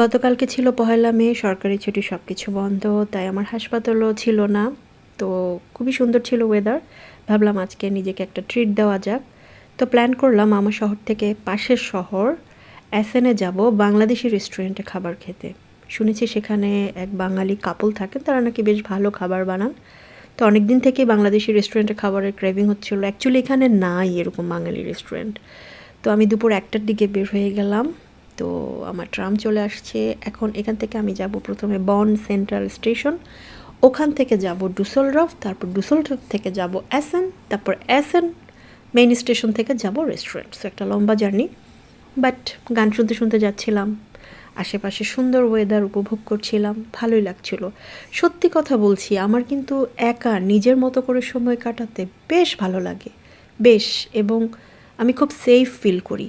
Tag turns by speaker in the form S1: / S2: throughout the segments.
S1: গতকালকে ছিল পহেলা মে, সরকারি ছুটি সব কিছু বন্ধ, তাই আমার হাসপাতালও ছিল না। তো খুবই সুন্দর ছিল ওয়েদার ভাবলাম আজকে নিজেকে একটা ট্রিট দেওয়া যাক। তো প্ল্যান করলাম আমার শহর থেকে পাশের শহর অ্যাসেনে যাব, বাংলাদেশি রেস্টুরেন্টে খাবার খেতে। শুনেছি সেখানে এক বাঙালি কাপল থাকেন, তারা নাকি বেশ ভালো খাবার বানান। তো অনেক দিন থেকেই বাংলাদেশি রেস্টুরেন্টে খাবারের ক্রেভিং হচ্ছিল। অ্যাকচুয়ালি এখানে নাই এরকম বাঙালি রেস্টুরেন্ট তো আমি দুপুর একটার দিকে বের হয়ে গেলাম। তো আমার ট্রাম চলে আসছে। এখন এখান থেকে আমি যাব প্রথমে বন সেন্ট্রাল স্টেশন। ওখান থেকে যাব ডুসলডর্ফ, তারপর ডুসলডর্ফ থেকে যাব অ্যাসেন তারপর অ্যাসেন মেইন স্টেশন থেকে যাব রেস্টুরেন্ট। সো একটা লম্বা জার্নি, বাট গান শুনতে শুনতে যাচ্ছিলাম। আশেপাশে সুন্দর ওয়েদার উপভোগ করছিলাম, ভালোই লাগছিল। সত্যি কথা বলছি, আমার কিন্তু একা নিজের মতো করে সময় কাটাতে বেশ ভালো লাগে। বেশ, এবং আমি খুব সেফ ফিল করি।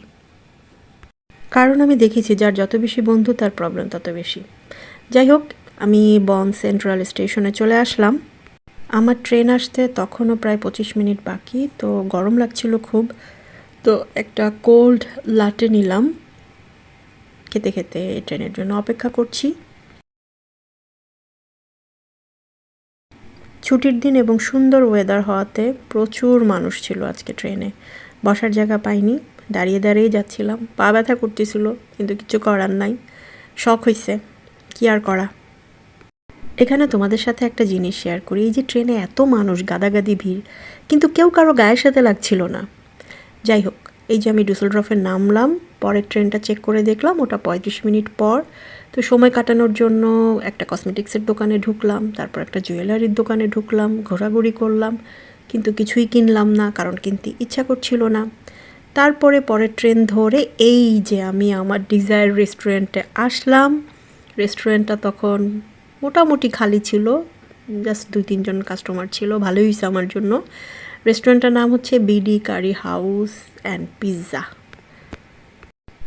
S1: কারণ আমি দেখেছি যার যত বেশি বন্ধু, তার প্রবলেম তত বেশি। যাই হোক, আমি বন সেন্ট্রাল স্টেশনে চলে আসলাম। আমার ট্রেন আসতে তখনও প্রায় পঁচিশ মিনিট বাকি, তো গরম লাগছিল খুব। তো একটা কোল্ড লাটে নিলাম। খেতে খেতে ট্রেনের জন্য অপেক্ষা করছি। ছুটির দিন এবং সুন্দর ওয়েদার হওয়াতে প্রচুর মানুষ ছিল আজকে ট্রেনে। বসার জায়গা পাইনি। দাঁড়িয়ে দাঁড়িয়ে যাচ্ছিলাম। পা ব্যথা করতেছিল, কিন্তু কিছু করার নাই। শখ হয়েছে কি আর করা? এখানে তোমাদের সাথে একটা জিনিস শেয়ার করি। এই যে ট্রেনে এত মানুষ, গাদাগাদি ভিড়, কিন্তু কেউ কারও গায়ের সাথে লাগছিল না। যাই হোক, এই যে আমি ডুসেলড্রফে নামলাম, পরের ট্রেনটা চেক করে দেখলাম, ওটা পঁয়ত্রিশ মিনিট পর। তো সময় কাটানোর জন্য একটা কসমেটিক্সের দোকানে ঢুকলাম, তারপর একটা জুয়েলারির দোকানে ঢুকলাম, ঘোরাঘুরি করলাম, কিন্তু কিছুই কিনলাম না, কারণ কিনতে ইচ্ছা করছিল না। তারপরে পরের ট্রেন ধরে এই যে আমি আমার ডিজায়ার রেস্টুরেন্টে আসলাম। রেস্টুরেন্টটা তখন মোটামুটি খালি ছিল জাস্ট দুই তিনজন কাস্টমার ছিল, ভালোই হয়েছে আমার জন্য। রেস্টুরেন্টটার নাম হচ্ছে BD curry house and pizza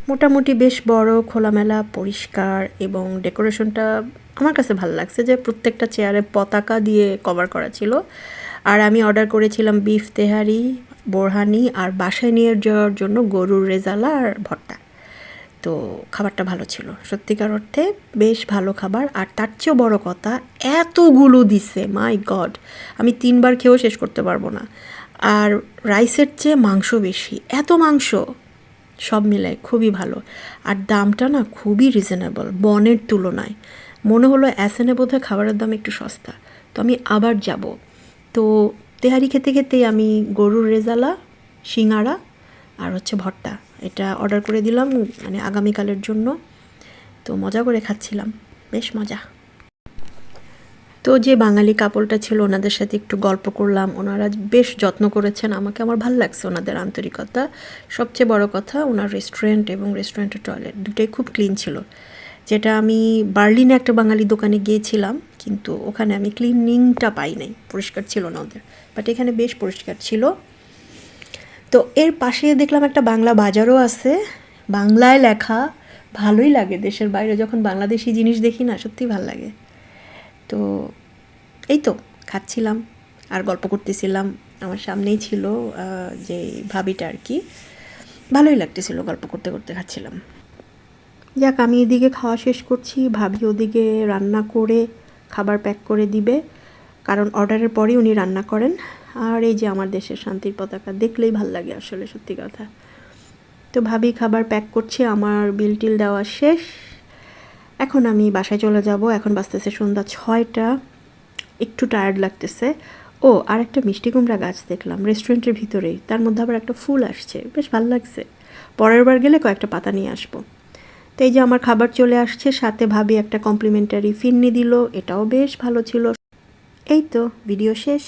S1: মোটামুটি বেশ বড়, খোলামেলা, পরিষ্কার এবং ডেকোরেশনটা আমার কাছে ভালো লাগছে যে প্রত্যেকটা চেয়ারে পতাকা দিয়ে কভার করা ছিল। আর আমি অর্ডার করেছিলাম বিফ তেহারি বোরহানি আর বাসায় নিয়ে যাওয়ার জন্য গরুর রেজালা আর ভর্তা। তো খাবারটা ভালো ছিল। সত্যিকার অর্থে বেশ ভালো খাবার। আর তার চেয়েও বড় কথা, এতগুলো দিছে মাই গড আমি তিনবার খেয়েও শেষ করতে পারব না। আর রাইসের চেয়ে মাংস বেশি। এত মাংস, সব মিলায় খুবই ভালো। আর দামটা না খুবই রিজনেবল বনের তুলনায়। মনে হলো অ্যাসেনে বোধহয় খাবারের দাম একটু সস্তা। তো আমি আবার যাব। তো তেহারি খেতে খেতেই আমি গরুর রেজালা, সিঙাড়া আর হচ্ছে ভর্তা। এটা অর্ডার করে দিলাম মানে আগামীকালের জন্য। তো মজা করে খাচ্ছিলাম, বেশ মজা। তো যে বাঙালি কাপড়টা ছিল, ওনাদের সাথে একটু গল্প করলাম। ওনারা বেশ যত্ন করেছেন আমাকে। আমার ভালো লাগছে ওনাদের আন্তরিকতা। সবচেয়ে বড় কথা, ওনার রেস্টুরেন্ট এবং রেস্টুরেন্টের টয়লেট দুটোই খুব ক্লিন ছিল। যেটা আমি বার্লিনে একটা বাঙালি দোকানে গিয়েছিলাম। কিন্তু ওখানে আমি ক্লিনিংটা পাই নাই, পরিষ্কার ছিল না ওদের। বাট এখানে বেশ পরিষ্কার ছিল। তো এর পাশে দেখলাম একটা বাংলা বাজারও আছে। বাংলায় লেখা, ভালোই লাগে দেশের বাইরে, যখন বাংলাদেশি জিনিস দেখি না, সত্যি ভালো লাগে। তো এই তো, খাচ্ছিলাম, আর গল্প করতেছিলাম। আমার সামনেই ছিল যে ভাবিটা আর কি। ভালোই লাগতেছিল গল্প করতে করতে খাচ্ছিলাম। যাক, আমি এদিকে খাওয়া শেষ করছি, ভাবি ওদিকে রান্না করে খাবার প্যাক করে দিবে। কারণ অর্ডারের পরেই উনি রান্না করেন। আর এই যে আমার দেশের শান্তির পতাকা, দেখলেই ভালো লাগে আসলে সত্যি কথা। তো ভাবি খাবার প্যাক করছে, আমার বিল টিল দেওয়া শেষ। এখন আমি বাসায় চলে যাব। এখন বাজতেছে সন্ধ্যা ছয়টা। একটু টায়ার্ড লাগতেছে। ও, আর একটা মিষ্টি কুমড়া গাছ দেখলাম রেস্টুরেন্টের ভিতরেই। তার মধ্যে আবার একটা ফুল আসছে। বেশ ভালো লাগছে। পরের বার গেলে কয়েকটা পাতা নিয়ে আসব। তো এই যে আমার খাবার চলে আসছে, সাথে ভাবি একটা কমপ্লিমেন্টারি ফিরনি দিল, এটাও বেশ ভালো ছিল। এই তো ভিডিও শেষ।